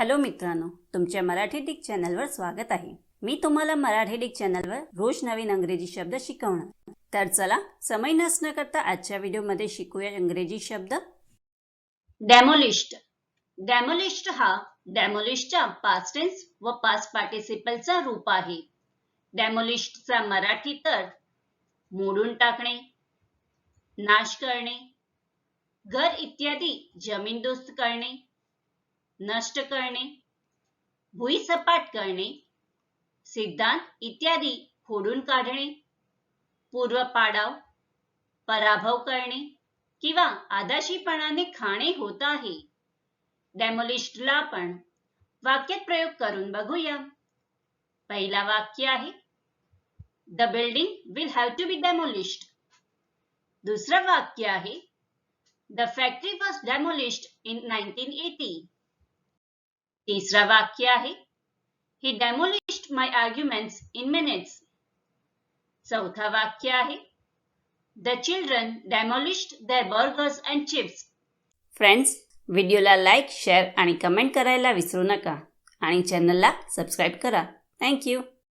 Hello मित्रांनो तुमच्या Marathi Dick चॅनलवर स्वागत आहे. मी तुम्हाला मराठी डिक चॅनलवर रोज नवीन अंग्रेजी शब्द शिकवणार. तर चला समय नसणं करता आजच्या व्हिडिओमध्ये शिकूया इंग्रजी शब्द. डॅमोलिस्ट डॅमोलिस्ट हा डॅमोलिस्टचा पास्ट टेन्स व पास्ट पार्टिसिपलचा रूप आहे. डॅमोलिस्टचा मराठी तर मोडून टाकणे नाश करणे घर इत्यादी जमीनदोस्त करणे नष्ट करणे भुईसपाट करणे सिद्धांत इत्यादी फोडून काढणे पूर्व पाडाव पराभव करणे किंवा आदाशीपणाने खाणे होत आहे. डेमोलिस्टला आपण वाक्यात प्रयोग करून बघूया. पहिला वाक्य आहे the building will have to be demolished. दुसरं वाक्य आहे the factory was demolished in 1980 तिसरा वाक्य आहे. He demolished my arguments in minutes चौथा वाक्य आहे. The children demolished their burgers and chips friends व्हिडिओला लाईक शेअर आणि कमेंट करायला विसरू नका. आणि चॅनलला सबस्क्राईब करा. थँक्यू